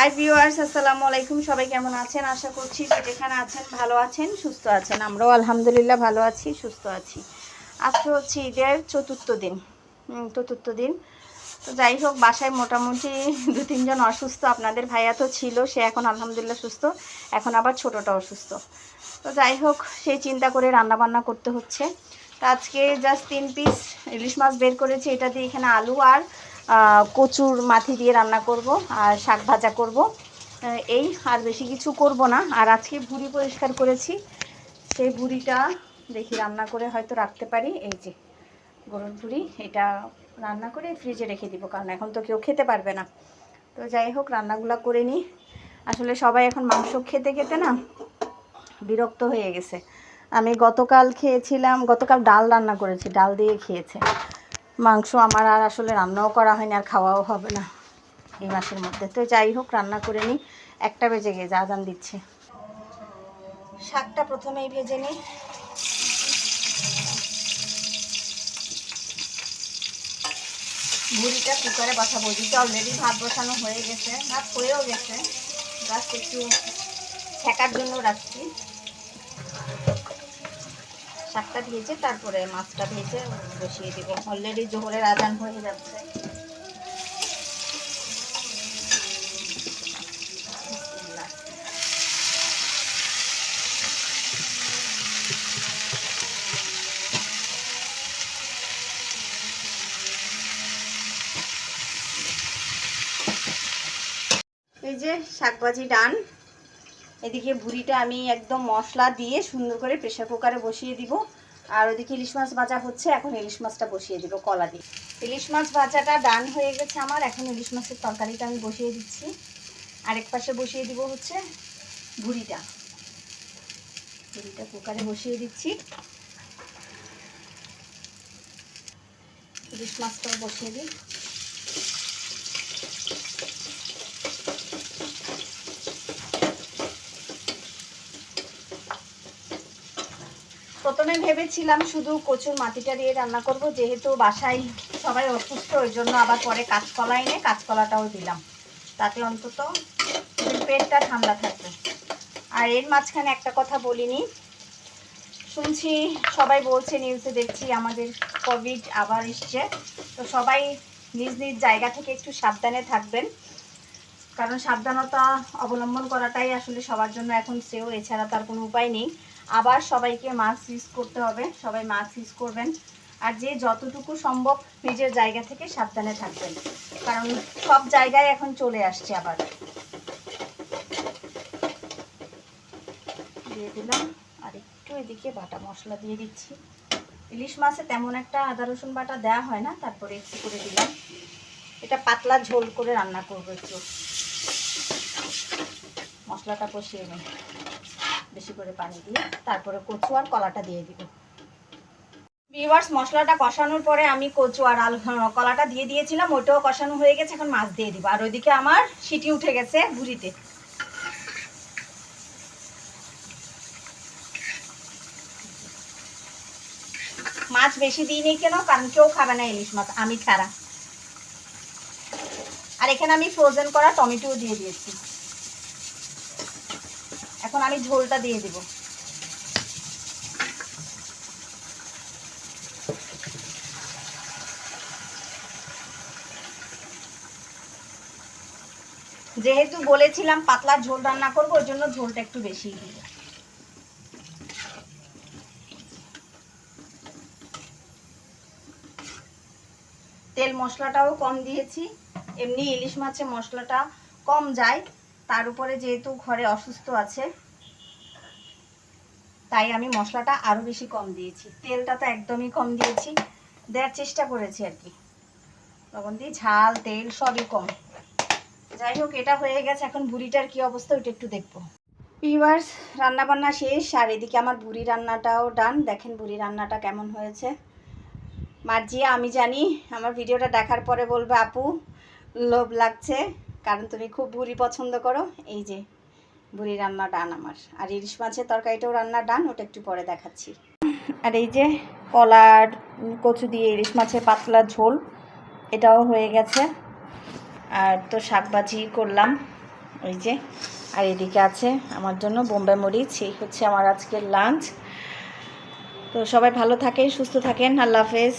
Hi viewers আসসালামু আলাইকুম। সবাই কেমন আছেন? আশা করছি যেখানে আছেন ভালো আছেন, সুস্থ আছেন। আমরাও আলহামদুলিল্লাহ ভালো আছি, সুস্থ আছি। আজকে হচ্ছে ঈদের চতুর্থ দিন। চতুর্থ দিন। তো যাই হোক, বাসায় মোটামুটি দু, তিনজন অসুস্থ। আপনাদের ভাইয়া তো ছিল, সে এখন আলহামদুলিল্লাহ সুস্থ। এখন আবার ছোটোটা অসুস্থ। তো যাই হোক সেই চিন্তা করে রান্না বান্না করতে হচ্ছে। তো আজকে জাস্ট তিন পিস ইলিশ মাছ বের করেছি। এটা দিয়ে এখানে আলু আর কচুর মাথি দিয়ে রান্না করব আর শাক ভাজা করব। এই আর বেশি কিছু করব না। আর আজকে ভুড়ি পরিষ্কার করেছি। সেই ভুড়িটা দেখি রান্না করে হয়তো রাখতে পারি। এই যে গরুর ভুড়ি, এটা রান্না করে ফ্রিজে রেখে দিব, কারণ এখন তো কেউ খেতে পারবে না। তো যাই হোক, রান্নাগুলো করে নিই। আসলে সবাই এখন মাংস খেতে খেতে না বিরক্ত হয়ে গেছে। আমি গতকাল খেয়েছিলাম, গতকাল ডাল রান্না করেছি, ডাল দিয়ে খেয়েছে। মাংস আমার আর আসলে রান্নাও করা হয়নি আর খাওয়াও হবে না এই মাসের মধ্যে। তো যাই হোক, রান্না করে নিই। একটা বেজে গিয়ে যা জান দিচ্ছে। শাকটা প্রথমেই ভেজে নিই। ভুড়িটা কুকারে বসাবো? ওদিকে অলরেডি ভাত বসানো হয়ে গেছে। ভাত হয়েও গেছে। জাস্ট একটু ঠেকার জন্য রাখছি। শাকটা ভেজে তারপরে মাছটা ভেজে বসিয়ে দিব। অলরেডি জোহরের আজান হয়ে যাচ্ছে। এই যে শাকভাজি ডান। এদিকে ভুড়িটা আমি একদম মশলা দিয়ে সুন্দর করে প্রেশার কুকারে বসিয়ে দিব। আর ওদিকে ইলিশ মাছ ভাজা হচ্ছে, এখন ইলিশ মাছটা বসিয়ে দিব কলা দিয়ে। ইলিশ মাছ ভাজাটা ডান হয়ে গেছে আমার, এখন ইলিশ মাছের তরকারিটা আমি বসিয়ে দিচ্ছি। আরেক পাশে বসিয়ে দিব হচ্ছে ভুড়িটা। ভুড়িটা কুকারে বসিয়ে দিচ্ছি। ইলিশ মাছটাও বসিয়ে দিই। প্রথমে ভেবেছিলাম শুধু কচুর মাটিটা দিয়ে রান্না করব, যেহেতু বাসায় সবাই অসুস্থ, ওই জন্য আবার পরে কাঁচকলা এনে কাঁচকলাটাও দিলাম। তাতে অন্তত পেটটা ঠান্ডা থাকবে। আর এর মাঝখানে একটা কথা বলিনি। শুনছি সবাই বলছে নিউজে দেখছি আমাদের কোভিড আবার এসছে। তো সবাই নিজ নিজ জায়গা থেকে একটু সাবধানে থাকবেন। কারণ সাবধানতা অবলম্বন করাটাই আসলে সবার জন্য এখন সেও এছাড়া তার কোনো উপায় নেই। আবার সবাইকে মাস্ক ইউজ করতে হবে। সবাই মাস্ক ইউজ করবেন। আর যে যতটুকু সম্ভব নিজের জায়গা থেকে সাবধানে থাকবেন। কারণ সব জায়গায় এখন চলে আসছে আবার। দিয়ে দিলাম। আর একটু এদিকে বাটা মশলা দিয়ে দিচ্ছি। ইলিশ মাছে তেমন একটা আদা, রসুন বাটা দেওয়া হয় না, তারপরে একটু করে দিলাম। এটা পাতলা ঝোল করে রান্না করব একটু। মশলাটা কষিয়ে নিই। বেশি করে পানি দিয়ে তারপরে কচু আর কলাটা দিয়ে দিব। ভিউয়ার্স মশলাটা কষানোর পরে আমি কচু আর আলু হ্যাঁ, কলাটা দিয়ে দিয়েছিলাম ওটাও কষানো হয়ে গেছে এখন মাছ দিয়ে দিব। আর ওইদিকে আমার সিটি উঠে গেছে ভুড়িতে। মাছ বেশি দিইনি কেন? কারণ কেউ খাবে না ইলিশ মাছ আমি ছাড়া। আর এখানে আমি ফ্রোজেন করা টমেটো দিয়ে দিয়েছি। এখন আমি ঝোলটা দিয়ে দিব। যেহেতু বলেছিলাম পাতলা ঝোল রান্না করব ওই জন্য ঝোলটা একটু বেশি দিব। তেল মশলাটাও কম দিয়েছি, এমনি ইলিশ মাছে মশলাটা কম যায়। তার উপরে যেহেতু ঘরে অসুস্থ আছে, তাই আমি মশলাটা আরও বেশি কম দিয়েছি। তেলটা তো একদমই কম দিয়েছি। দেওয়ার চেষ্টা করেছি আর কি। লবণ দিয়ে ঝাল, তেল সবই কম। যাই হোক, এটা হয়ে গেছে। এখন বুড়িটার কি অবস্থা ওইটা একটু দেখব। রান্না বান্না শেষ। আর এদিকে আমার বুড়ি রান্নাটাও ডান। দেখেন বুড়ি রান্নাটা কেমন হয়েছে। মার্জিয়া, আমি জানি, আমার ভিডিওটা দেখার পরে বলবে, আপু, লোভ লাগছে। কারণ তুমি খুব বুড়ি পছন্দ করো, এই যে বুড়ি রান্না ডান আমার। আর ইলিশ মাছের তরকারিটাও রান্না ডান, ওটা একটু পরে দেখাচ্ছি। আর এই যে কলার কচু দিয়ে ইলিশ মাছের পাতলা ঝোল, এটাও হয়ে গেছে। আর তো শাকবাজি করলাম ওই যে। আর এদিকে আছে আমার জন্য বোম্বে মরিচ, এই হচ্ছে আমার আজকের লাঞ্চ। তো সবাই ভালো থাকেন, সুস্থ থাকেন, আল্লাহ হাফেজ।